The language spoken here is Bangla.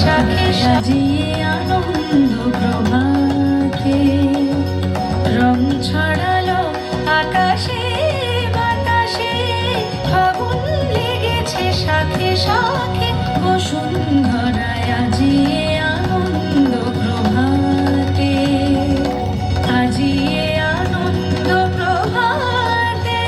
শাখে সাজিয়ে আনন্দ প্রভাতে রং ছড়ালো আকাশে, বাতাসে, ফাগুন লেগেছে শাখে আজিয়ে আনন্দ প্রভাতে। আজিয়ে আনন্দ প্রভাতে।